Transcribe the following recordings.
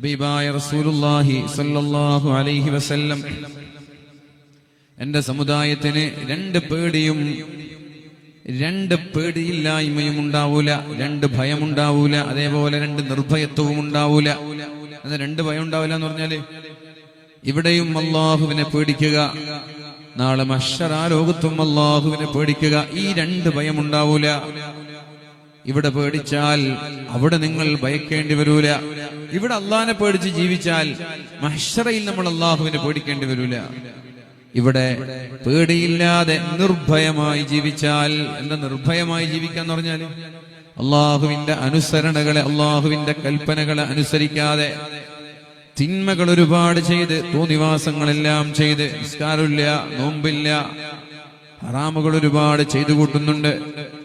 ഹബീബായ റസൂലുള്ളാഹി സല്ലല്ലാഹു അലൈഹി വസല്ലം എന്റെ സമുദായത്തിന് രണ്ട് പേടിയും രണ്ട് പേടിയില്ലായ്മയും ഉണ്ടാവൂല രണ്ട് ഭയമുണ്ടാവൂല അതേപോലെ രണ്ട് നിർഭയത്വവും ഉണ്ടാവൂല. അത് രണ്ട് ഭയം ഉണ്ടാവില്ല എന്ന് പറഞ്ഞാൽ? ഇവിടെയും അള്ളാഹുവിനെ പേടിക്കുക നാളെ മഷറാ ലോകത്തും അള്ളാഹുവിനെ പേടിക്കുക ഈ രണ്ട് ഭയം ഉണ്ടാവൂല. ഇവിടെ പേടിച്ചാൽ അവിടെ നിങ്ങൾ ഭയക്കേണ്ടി വരൂല. ഇവിടെ അള്ളാഹിനെ പേടിച്ച് ജീവിച്ചാൽ മഹ്ഷറയിൽ നമ്മൾ അള്ളാഹുവിനെ പേടിക്കേണ്ടി വരൂല. ഇവിടെ പേടിയില്ലാതെ നിർഭയമായി ജീവിച്ചാൽ എന്താ നിർഭയമായി ജീവിക്കാന്ന് പറഞ്ഞാൽ അള്ളാഹുവിന്റെ അനുസരണകളെ അള്ളാഹുവിന്റെ കൽപ്പനകളെ അനുസരിക്കാതെ തിന്മകൾ ഒരുപാട് ചെയ്ത് തോന്നിവാസങ്ങളെല്ലാം ചെയ്ത് നിസ്കാരമില്ല നോമ്പില്ല ഹറാമുകൾ ഒരുപാട് ചെയ്തു കൂട്ടുന്നുണ്ട്.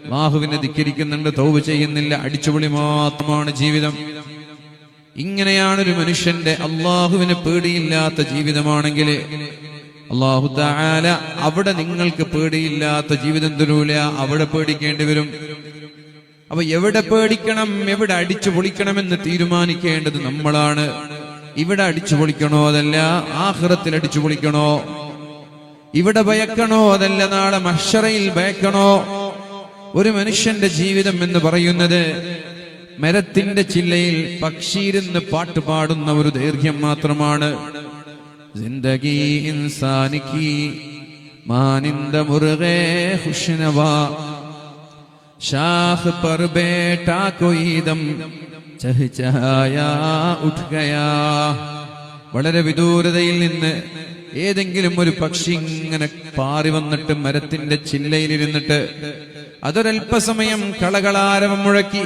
ബാഹുവിനെ ധിക്കരിക്കുന്നുണ്ട് തോവ് ചെയ്യുന്നില്ല അടിച്ചുപൊളി മാത്രമാണ് ജീവിതം. ഇങ്ങനെയാണ് ഒരു മനുഷ്യന്റെ അള്ളാഹുവിന് പേടിയില്ലാത്ത ജീവിതമാണെങ്കിൽ അള്ളാഹു താല അവിടെ നിങ്ങൾക്ക് പേടിയില്ലാത്ത ജീവിതം തരൂല അവിടെ പേടിക്കേണ്ടി വരും. അപ്പൊ എവിടെ പേടിക്കണം എവിടെ അടിച്ചു പൊളിക്കണമെന്ന് തീരുമാനിക്കേണ്ടത് നമ്മളാണ്. ഇവിടെ അടിച്ചു പൊളിക്കണോ അതല്ല ആഹ്റത്തിൽ അടിച്ചു പൊളിക്കണോ ഇവിടെ ഭയക്കണോ? അതല്ല നാളെ മഷറയിൽ ഭയക്കണോ? ഒരു മനുഷ്യന്റെ ജീവിതം എന്ന് പറയുന്നത് മരത്തിന്റെ ചില്ലയിൽ പക്ഷിയിരുന്ന് പാട്ട് പാടുന്ന ഒരു ദൈർഘ്യം മാത്രമാണ്. ജിന്ദഗി ഇൻസാനിക്ക് മാനിന്ദ മുറുകേ ഹുഷനവാ. ശാഖ് പർ കൊയ്തം ചഹ് ചഹായ വളരെ വിദൂരതയിൽ നിന്ന് ഏതെങ്കിലും ഒരു പക്ഷി ഇങ്ങനെ പാറി വന്നിട്ട് മരത്തിന്റെ ചില്ലയിലിരുന്നിട്ട് അതൊരൽപ്പസമയം കളകളാരവം മുഴക്കി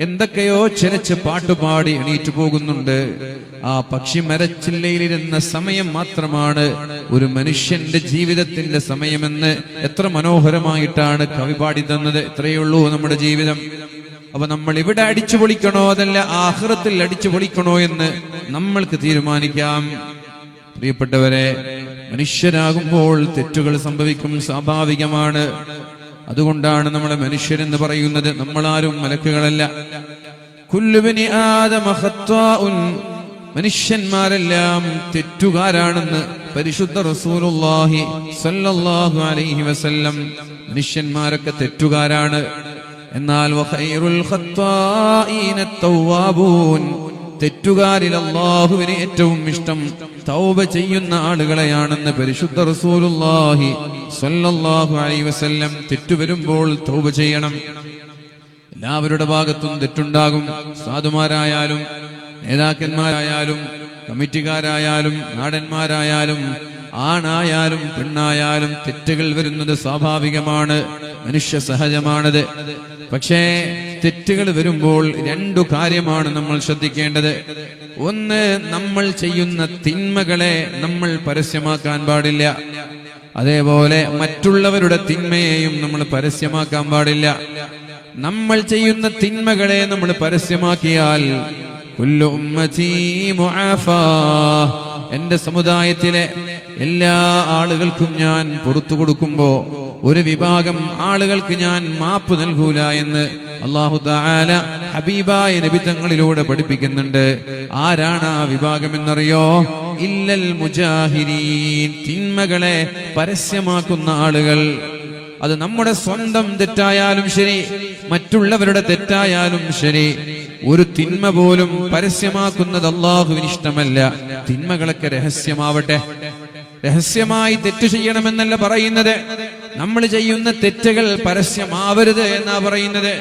എന്തൊക്കെയോ ചെനച്ച് പാട്ടുപാടി എണീറ്റു പോകുന്നുണ്ട്. ആ പക്ഷി മരച്ചില്ലയിലിരുന്ന സമയം മാത്രമാണ് ഒരു മനുഷ്യന്റെ ജീവിതത്തിന്റെ സമയമെന്ന് എത്ര മനോഹരമായിട്ടാണ് കവി പാടി തന്നത്. ഇത്രയുള്ളൂ നമ്മുടെ ജീവിതം. അപ്പൊ നമ്മൾ ഇവിടെ അടിച്ചു പൊളിക്കണോ അതല്ല ആഹ്റത്തിൽ അടിച്ചു പൊളിക്കണോ എന്ന് നമ്മൾക്ക് തീരുമാനിക്കാം. പ്രിയപ്പെട്ടവരെ മനുഷ്യരാകുമ്പോൾ തെറ്റുകൾ സംഭവിക്കും സ്വാഭാവികമാണ്. അതുകൊണ്ടാണ് നമ്മളെ മനുഷ്യരെന്ന് പറയുന്നത്. നമ്മളാരും മലക്കുകളല്ല. കുല്ലുബിനി ആദമ ഖത്വാഉൻ. മനുഷ്യന്മാരെല്ലാം തെറ്റുകാരാണെന്ന് പരിശുദ്ധ റസൂലുള്ളാഹി സല്ലല്ലാഹു അലൈഹി വസല്ലം മനുഷ്യന്മാരൊക്കെ തെറ്റുകാരാണ്. എന്നാൽ വഖൈറുൽ ഖത്താഇന തവ്വാബൂൻ തെറ്റുകാരിൽ അള്ളാഹുവിന് ഏറ്റവും ഇഷ്ടം തൗബ ചെയ്യുന്ന ആളുകളെയാണെന്ന് പരിശുദ്ധ റസൂലുള്ളാഹി സ്വല്ലല്ലാഹു അലൈഹി വസല്ലം തെറ്റുവരുമ്പോൾ തൗബ ചെയ്യണം. എല്ലാവരുടെ ഭാഗത്തും തെറ്റുണ്ടാകും. സാധുമാരായാലും നേതാക്കന്മാരായാലും കമ്മിറ്റിക്കാരായാലും നാടന്മാരായാലും ആണായാലും പെണ്ണായാലും തെറ്റുകൾ വരുന്നത് സ്വാഭാവികമാണ് മനുഷ്യ സഹജമാണത്. പക്ഷേ തെറ്റുകൾ വരുമ്പോൾ രണ്ടു കാര്യമാണ് നമ്മൾ ശ്രദ്ധിക്കേണ്ടത്. ഒന്ന് നമ്മൾ ചെയ്യുന്ന തിന്മകളെ നമ്മൾ പരസ്യമാക്കാൻ പാടില്ല അതേപോലെ മറ്റുള്ളവരുടെ തിന്മയെയും നമ്മൾ പരസ്യമാക്കാൻ പാടില്ല നമ്മൾ ചെയ്യുന്ന തിന്മകളെ നമ്മൾ പരസ്യമാക്കിയാൽ. എന്റെ സമുദായത്തിലെ എല്ലാ ആളുകൾക്കും ഞാൻ പുറത്തു കൊടുക്കുമ്പോ ഒരു വിഭാഗം ആളുകൾക്ക് ഞാൻ മാപ്പ് നൽകൂല എന്ന് അള്ളാഹു താല ഹബീബായ നബിത്തങ്ങളിലൂടെ പഠിപ്പിക്കുന്നുണ്ട്. ആരാണ് ആ വിഭാഗം എന്നറിയോ ഇല്ലൽ മുജാഹിരീൻ തിന്മകളെ പരസ്യമാക്കുന്ന ആളുകൾ. അത് നമ്മുടെ സ്വന്തം തെറ്റായാലും ശരി മറ്റുള്ളവരുടെ തെറ്റായാലും ശരി. ഒരു തിന്മ പോലും പരസ്യമാക്കുന്നത് അള്ളാഹുവിന് ഇഷ്ടമല്ല. തിന്മകളൊക്കെ രഹസ്യമാവട്ടെ. രഹസ്യമായി തെറ്റ് ചെയ്യണമെന്നല്ല പറയുന്നത്. നമ്മൾ ചെയ്യുന്ന തെറ്റുകൾ പരസ്യമാവരുത് എന്നാ പറയുന്നത്.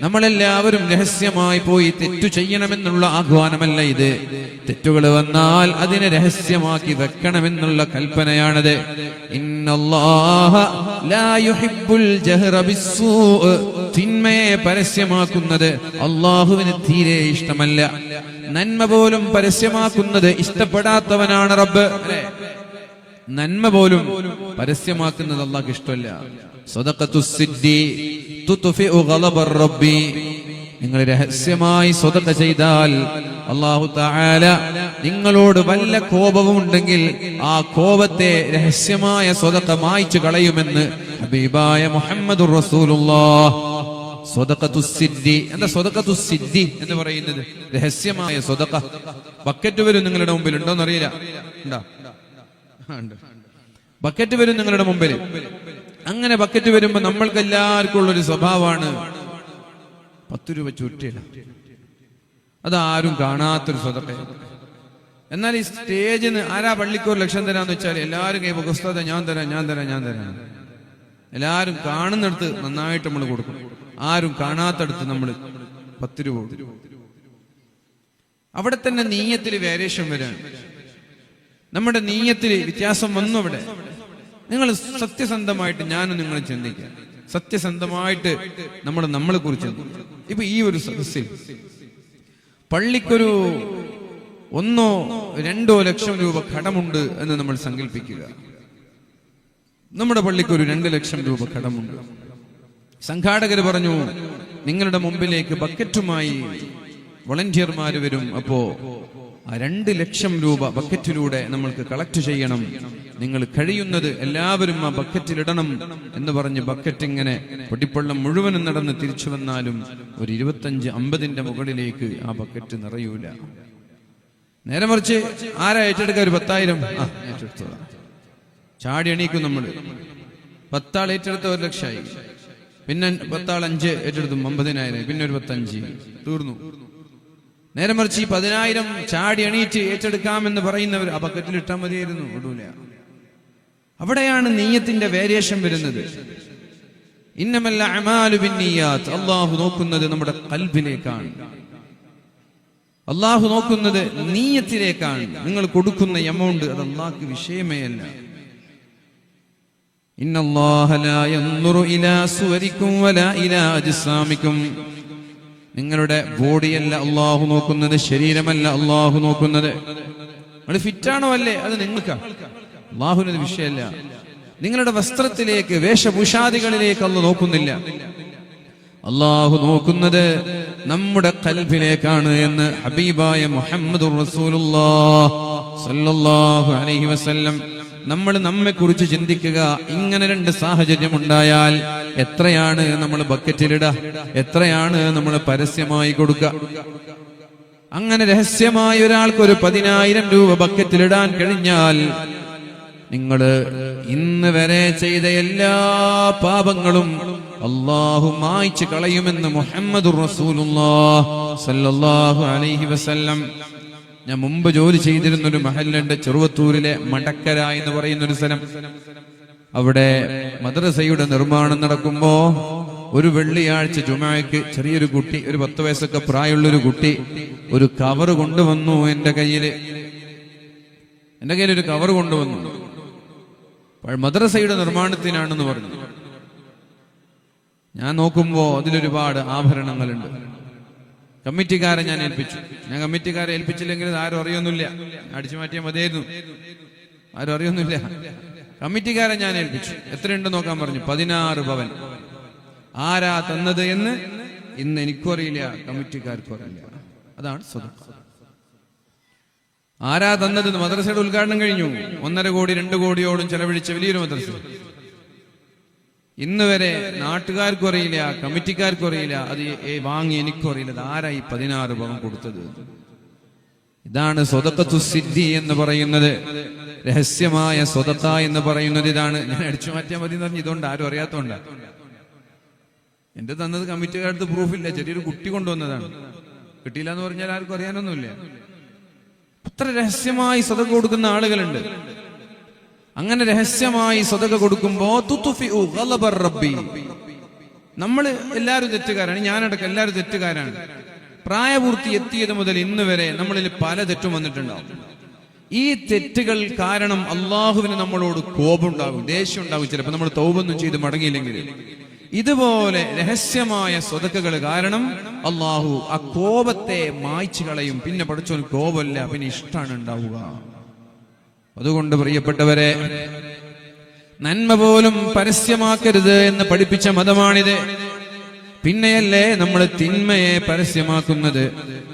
നമ്മളെല്ലാവരും രഹസ്യമായി പോയി തെറ്റു ചെയ്യണമെന്നുള്ള ആഹ്വാനമല്ല ഇത്. തെറ്റുകൾ വന്നാൽ അതിനെ രഹസ്യമാക്കി വെക്കണമെന്നുള്ള കൽപ്പനയാണത്. തിന്മയെ പരസ്യമാക്കുന്നത് അള്ളാഹുവിന് തീരെ ഇഷ്ടമല്ല. നന്മ പോലും പരസ്യമാക്കുന്നത് ഇഷ്ടപ്പെടാത്തവനാണ് റബ്ബ്. നന്മ പോലും പരസ്യമാക്കുന്നത് അള്ളാഹ് ഇഷ്ടമല്ല. നിങ്ങൾ രഹസ്യമായി സ്വതക്ക ചെയ്താൽ അള്ളാഹു തആല നിങ്ങളോട് വല്ല കോപവും ഉണ്ടെങ്കിൽ ആ കോപത്തെ രഹസ്യമായ സ്വതക്ക മായ്ച്ചു കളയുമെന്ന് ഹബീബായ മുഹമ്മദ് എന്താ സ്വതക്കത്തുസിദ്ധി എന്ന് പറയുന്നത്? രഹസ്യമായ സ്വതക്ക ബക്കറ്റ് വരും നിങ്ങളുടെ മുമ്പിൽ ഉണ്ടോന്നറിയില്ല. ഉണ്ട്? ബക്കറ്റ് വരും നിങ്ങളുടെ മുമ്പിൽ. അങ്ങനെ ബക്കറ്റ് വരുമ്പോ നമ്മൾക്ക് എല്ലാവർക്കും ഉള്ളൊരു സ്വഭാവമാണ് പത്ത് രൂപ ചുറ്റില്ല അതാരും കാണാത്തൊരു സ്വതക്കെ എന്നാൽ ഈ സ്റ്റേജിൽ നിന്ന് ആരാ പള്ളിക്ക് ഒരു ലക്ഷം തരാന്ന് വെച്ചാൽ എല്ലാവരും കൈ പുസ്തകത്തെ ഞാൻ തരാം ഞാൻ തരാം ഞാൻ തരാം. എല്ലാവരും കാണുന്നിടത്ത് നന്നായിട്ട് നമ്മൾ കൊടുക്കും. ആരും കാണാത്തടത്ത് നമ്മൾ പത്ത് രൂപ അവിടെ തന്നെ നീയത്തിൽ വേരിയേഷൻ വരാൻ. നമ്മുടെ നീയത്തിൽ വ്യത്യാസം വന്നു അവിടെ. നിങ്ങൾ സത്യസന്ധമായിട്ട് ഞാനും നിങ്ങൾ ചിന്തിക്കുക സത്യസന്ധമായിട്ട് നമ്മൾ നമ്മളെ കുറിച്ച് ഇപ്പൊ ഈ ഒരു സദസ്സിൽ പള്ളിക്കൊരു ഒന്നോ രണ്ടോ ലക്ഷം രൂപ കടമുണ്ട് എന്ന് നമ്മൾ സങ്കല്പിക്കുക. നമ്മുടെ പള്ളിക്കൊരു രണ്ട് ലക്ഷം രൂപ കടമുണ്ട്. സംഘാടകർ പറഞ്ഞു നിങ്ങളുടെ മുമ്പിലേക്ക് ബക്കറ്റുമായി വളണ്ടിയർമാർ വരും അപ്പോ ആ രണ്ട് ലക്ഷം രൂപ ബക്കറ്റിലൂടെ നമ്മൾക്ക് കളക്ട് ചെയ്യണം. നിങ്ങൾ കഴിയുന്നത് എല്ലാവരും ആ ബക്കറ്റിലിടണം എന്ന് പറഞ്ഞ് ബക്കറ്റ് ഇങ്ങനെ പൊടിപ്പള്ളം മുഴുവനും നടന്ന് തിരിച്ചു വന്നാലും ഒരു ഇരുപത്തഞ്ച് അമ്പതിന്റെ മുകളിലേക്ക് ആ ബക്കറ്റ് നിറയൂല. നേരെ മറിച്ച് ആരാ ഏറ്റെടുക്കുക ഒരു പത്തായിരം? ആ ഏറ്റെടുത്തോളാം ചാടി എണീക്കും നമ്മൾ പത്താൾ ഏറ്റെടുത്ത ഒരു ലക്ഷമായി. പിന്നെ പത്താൾ അഞ്ച് ഏറ്റെടുത്തും അമ്പതിനായിരം. പിന്നെ ഒരു പത്തഞ്ച്. തീർന്നു. നേരെ മറിച്ച് ഈ പതിനായിരം ചാടി എണീറ്റ് ഏറ്റെടുക്കാമെന്ന് പറയുന്നവർ ആ ബക്കറ്റിൽ ഇട്ടാൽ മതിയായിരുന്നു. ഇടൂല അവിടെയാണ് നീയത്തിന്റെ വേരിയേഷൻ വരുന്നത്. ഇന്നമല്ല അമാലുബിന്നിയാത്ത് അള്ളാഹു നോക്കുന്നത് നമ്മുടെ കൽബിലേക്കാണ്. അള്ളാഹു നോക്കുന്നത് നീയത്തിലേക്കാണ്. നിങ്ങൾ കൊടുക്കുന്ന എമൗണ്ട് അത് അള്ളാഹ്ക്ക് വിഷയമേ അല്ല. ഇന്നല്ലാഹ ലാ ഇലാ സുവരിക്കും വലാ ഇലാ നിങ്ങളുടെ ബോഡിയല്ല അള്ളാഹു നോക്കുന്നത് ശരീരമല്ല അള്ളാഹു നോക്കുന്നത്. നിങ്ങൾ ഫിറ്റാണോ അല്ലേ? അത് നിങ്ങൾക്ക്. അള്ളാഹുവിനത് വിഷയമല്ല. നിങ്ങളുടെ വസ്ത്രത്തിലേക്ക് വേഷഭൂഷാദികളിലേക്ക് അന്ന് നോക്കുന്നില്ല. അള്ളാഹു നോക്കുന്നത് നമ്മുടെ കൽബിലേക്കാണ് എന്ന് ഹബീബായ മുഹമ്മദ് അലൈഹി വസല്ലം. നമ്മൾ നമ്മെ കുറിച്ച് ചിന്തിക്കുക. ഇങ്ങനെ രണ്ട് സാഹചര്യം ഉണ്ടായാൽ എത്രയാണ് നമ്മൾ ബക്കറ്റിലിടുക എത്രയാണ് നമ്മൾ പരസ്യമായി കൊടുക്കുക അങ്ങനെ രഹസ്യമായി ഒരാൾക്ക് ഒരു പതിനായിരം രൂപ ബക്കറ്റിലിടാൻ കഴിഞ്ഞാൽ നിങ്ങൾ ഇന്ന് വരെ ചെയ്ത എല്ലാ പാപങ്ങളും അള്ളാഹു മായ്ച്ചു കളയുമെന്ന് മുഹമ്മദ് അലൈഹി വസല്ലം. ഞാൻ മുമ്പ് ജോലി ചെയ്തിരുന്ന ഒരു മഹല്ലുണ്ട് ചെറുവത്തൂരിലെ മടക്കര എന്ന് പറയുന്ന ഒരു സ്ഥലം. അവിടെ മദ്രസയുടെ നിർമ്മാണം നടക്കുമ്പോ ഒരു വെള്ളിയാഴ്ച ജുമാക്ക് ചെറിയൊരു കുട്ടി ഒരു പത്ത് വയസ്സൊക്കെ പ്രായമുള്ള ഒരു കുട്ടി ഒരു കവർ കൊണ്ടുവന്നു എന്റെ കയ്യിൽ. എന്റെ കയ്യിൽ ഒരു കവർ കൊണ്ടുവന്നു. മദ്രസയുടെ നിർമ്മാണത്തിനാണെന്ന് പറഞ്ഞു. ഞാൻ നോക്കുമ്പോ അതിലൊരുപാട് ആഭരണങ്ങളുണ്ട്. കമ്മിറ്റിക്കാരെ ഞാൻ ഏൽപ്പിച്ചു. ഞാൻ കമ്മിറ്റിക്കാരെ ഏൽപ്പിച്ചില്ലെങ്കിൽ ആരും അറിയൊന്നുമില്ല. അടിച്ചു മാറ്റിയാൽ മതിയായിരുന്നു. ആരും അറിയൊന്നുമില്ല. കമ്മിറ്റിക്കാരെ ഞാൻ ഏൽപ്പിച്ചു. എത്രയുണ്ട് നോക്കാൻ പറഞ്ഞു. പതിനാറ് ഭവൻ. ആരാ തന്നത് എന്ന് ഇന്ന് എനിക്കും അറിയില്ല കമ്മിറ്റിക്കാർക്കും അറിയില്ല. അതാണ് ആരാ തന്നത് മദ്രസയുടെ ഉദ്ഘാടനം കഴിഞ്ഞു. ഒന്നര കോടി രണ്ട് കോടിയോടും ചെലവഴിച്ച വലിയൊരു മദ്രസ. ഇന്ന് വരെ നാട്ടുകാർക്കും അറിയില്ല കമ്മിറ്റിക്കാർക്കും അറിയില്ല. അത് വാങ്ങി എനിക്കും അറിയില്ല. ആരാ ഈ പതിനാറ് പവൻ കൊടുത്തത്? ഇതാണ് സ്വതക്കത്തു സിദ്ധി എന്ന് പറയുന്നത്. രഹസ്യമായ സ്വതത്ത എന്ന് പറയുന്നത് ഇതാണ്. ഞാൻ അടിച്ചു മാറ്റിയാൽ മതി എന്ന് പറഞ്ഞു ഇതുകൊണ്ട് ആരും അറിയാത്തോണ്ട. എന്റെ തന്നത് കമ്മിറ്റിക്കാരടുത്ത് പ്രൂഫില്ല. ചെറിയൊരു കുട്ടി കൊണ്ടുവന്നതാണ്. കിട്ടിയില്ല എന്ന് പറഞ്ഞാൽ ആർക്കും അറിയാനൊന്നുമില്ല. അത്ര രഹസ്യമായി സ്വതക കൊടുക്കുന്ന ആളുകളുണ്ട്. അങ്ങനെ രഹസ്യമായി സ്വതക കൊടുക്കുമ്പോ എല്ലാരും റബ്ബി. എല്ലാവരും തെറ്റുകാരാണ്. ഞാനടക്കം എല്ലാരും തെറ്റുകാരാണ്. പ്രായപൂർത്തി എത്തിയത് മുതൽ ഇന്ന് വരെ നമ്മളിൽ പല തെറ്റും വന്നിട്ടുണ്ടാവും. ഈ തെറ്റുകൾ കാരണം അള്ളാഹുവിന് നമ്മളോട് കോപമുണ്ടാകും ദേഷ്യം ഉണ്ടാകും ചിലപ്പോൾ നമ്മൾ തോപൊന്നും ചെയ്ത് മടങ്ങിയില്ലെങ്കിൽ. ഇതുപോലെ രഹസ്യമായ സ്വതക്കുകൾ കാരണം അള്ളാഹു ആ കോപത്തെ മായ്ച്ചു കളയും. പിന്നെ പഠിച്ചോൻ കോപമല്ല പിന്നെ ഇഷ്ടമാണ് ഉണ്ടാവുക. അതുകൊണ്ട് പ്രിയപ്പെട്ടവരെ നന്മ പോലും പരസ്യമാക്കരുത് എന്ന് പഠിപ്പിച്ച മതമാണിത്. പിന്നെയല്ലേ നമ്മൾ തിന്മയെ പരസ്യമാക്കുന്നത്.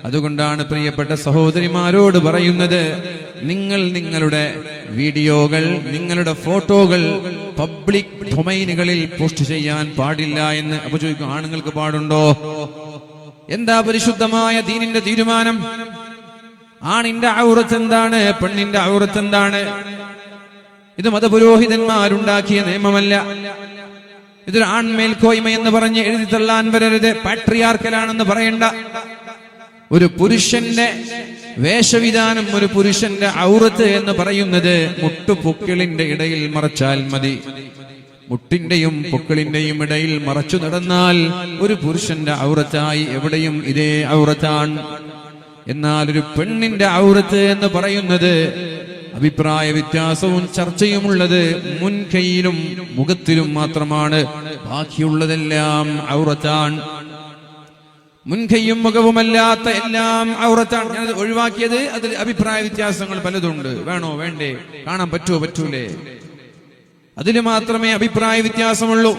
അതുകൊണ്ടാണ് പ്രിയപ്പെട്ട സഹോദരിമാരോട് പറയുന്നത് നിങ്ങൾ നിങ്ങളുടെ വീഡിയോകൾ നിങ്ങളുടെ ഫോട്ടോകൾ പബ്ലിക് ഡൊമൈനുകളിൽ പോസ്റ്റ് ചെയ്യാൻ പാടില്ല എന്ന് അപ്പൊ ചോദിക്കും ആണുങ്ങൾക്ക് പാടുണ്ടോ? എന്താ പരിശുദ്ധമായ ദീനിന്റെ തീരുമാനം? ആണിന്റെ ഔറത്ത് എന്താണ് പെണ്ണിന്റെ ഔറത്ത് എന്താണ്? ഇത് മതപുരോഹിതന്മാരുണ്ടാക്കിയ നിയമമല്ല. ഇതൊരു ആൺമേൽക്കോയ്മ എന്ന് പറഞ്ഞ് എഴുതി തള്ളാൻ വരരുത്. പാട്രിയാർക്കലാണെന്ന് പറയണ്ട. ഒരു പുരുഷന്റെ വേഷവിധാനം ഒരു പുരുഷന്റെ ഔറത്ത് എന്ന് പറയുന്നത് മുട്ടുപൊക്കിളിന്റെ ഇടയിൽ മറച്ചാൽ മതി. മുട്ടിന്റെയും പൊക്കിളിന്റെയും ഇടയിൽ മറച്ചു നടന്നാൽ ഒരു പുരുഷന്റെ ഔറത്തായി എവിടെയും ഇതേ ഔറത്താണ്. എന്നാൽ ഒരു പെണ്ണിന്റെ ഔറത്ത് എന്ന് പറയുന്നത് അഭിപ്രായ വ്യത്യാസവും ചർച്ചയുമുള്ളത് മുൻകൈയിലും മുഖത്തിലും മാത്രമാണ്. ബാക്കിയുള്ളതെല്ലാം ഔറത്താണ്. മുൻകൈയും മുഖവുമല്ലാത്ത എല്ലാം ഔറത്താണ്. ഞാനത് ഒഴിവാക്കിയത്. അതിൽ അഭിപ്രായ വ്യത്യാസങ്ങൾ പലതുണ്ട്. വേണോ? വേണ്ടേ? കാണാൻ പറ്റുമോ? പറ്റൂലേ? അതിൽ മാത്രമേ അഭിപ്രായ വ്യത്യാസമുള്ളൂ.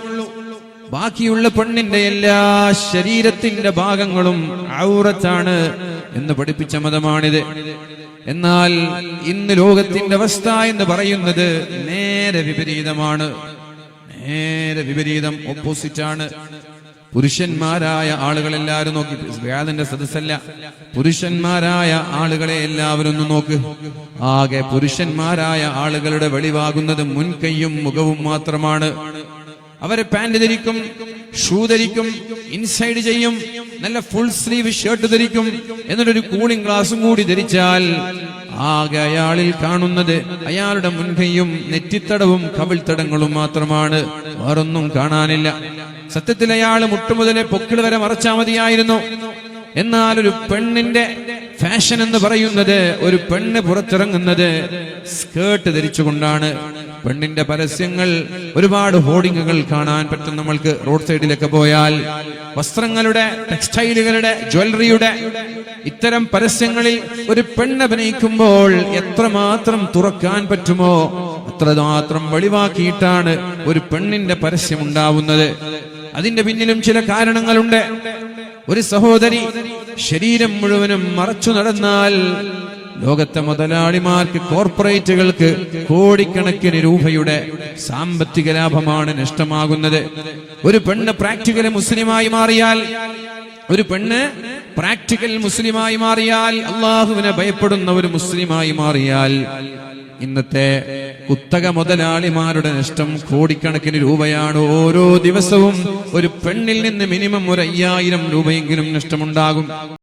ബാക്കിയുള്ള പെണ്ണിന്റെ എല്ലാ ശരീരത്തിന്റെ ഭാഗങ്ങളും ഔറത്താണ് എന്ന് പഠിപ്പിച്ച മതമാണിത്. എന്നാൽ ഇന്ന് ലോകത്തിന്റെ അവസ്ഥ എന്ന് പറയുന്നത് നേരെ വിപരീതമാണ്. നേരെ വിപരീതം ഓപ്പോസിറ്റ് ആണ്. പുരുഷന്മാരായ ആളുകളെല്ലാവരും നോക്കി. വേദന്റെ സദസ്സല്ല. പുരുഷന്മാരായ ആളുകളെ എല്ലാവരും ഒന്ന് നോക്ക്. ആകെ പുരുഷന്മാരായ ആളുകളുടെ വെളിവാകുന്നത് മുൻകൈയും മുഖവും മാത്രമാണ്. അവരെ പാന്റ് ധരിക്കും ഷൂ ധരിക്കും ഇൻസൈഡ് ചെയ്യും നല്ല ഫുൾ സ്ലീവ് ഷർട്ട് ധരിക്കും എന്നിട്ടൊരു കൂളിംഗ് ഗ്ലാസും കൂടി ധരിച്ചാൽ ആകെ അയാളിൽ കാണുന്നത് അയാളുടെ മുൻകൈയും നെറ്റിത്തടവും കവിൾത്തടങ്ങളും മാത്രമാണ്. വേറൊന്നും കാണാനില്ല. സത്യത്തിൽ അയാൾ മുട്ടുമുതലെ പൊക്കിൾ വരെ മറച്ചാ മതിയായിരുന്നു. എന്നാൽ ഒരു പെണ്ണിന്റെ ഫാഷൻ എന്ന് പറയുന്നത് ഒരു പെണ്ണ് പുറത്തിറങ്ങുന്നത് സ്കേർട്ട് ധരിച്ചുകൊണ്ടാണ്. പെണ്ണിന്റെ പരസ്യങ്ങൾ ഒരുപാട് ഹോർഡിങ്ങുകൾ കാണാൻ പറ്റും നമ്മൾക്ക് റോഡ് സൈഡിലൊക്കെ പോയാൽ. വസ്ത്രങ്ങളുടെ ടെക്സ്റ്റൈലുകളുടെ ജ്വല്ലറിയുടെ ഇത്തരം പരസ്യങ്ങളിൽ ഒരു പെണ്ണ് അഭിനയിക്കുമ്പോൾ എത്രമാത്രം തുറക്കാൻ പറ്റുമോ? അത്രമാത്രം വെളിവാക്കിയിട്ടാണ് ഒരു പെണ്ണിന്റെ പരസ്യം ഉണ്ടാവുന്നത്. അതിന്റെ പിന്നിലും ചില കാരണങ്ങളുണ്ട്. ഒരു സഹോദരി ശരീരം മുഴുവനും മറച്ചു നടന്നാൽ ലോകത്തെ മുതലാളിമാർക്ക് കോർപ്പറേറ്റുകൾക്ക് കോടിക്കണക്കിന് രൂപയുടെ സാമ്പത്തിക ലാഭമാണ് നഷ്ടമാകുന്നത്. ഒരു പെണ്ണ് പ്രാക്ടിക്കൽ മുസ്ലിമായി മാറിയാൽ ഒരു പെണ്ണ് പ്രാക്ടിക്കൽ മുസ്ലിമായി മാറിയാൽ അള്ളാഹുവിനെ ഭയപ്പെടുന്ന ഒരു മുസ്ലിമായി മാറിയാൽ ഇന്നത്തെ കുത്തക മുതലാളിമാരുടെ നഷ്ടം കോടിക്കണക്കിന് രൂപയാണ്. ഓരോ ദിവസവും ഒരു പെണ്ണിൽ നിന്ന് മിനിമം ഒരു അയ്യായിരം രൂപയെങ്കിലും നഷ്ടമുണ്ടാകും.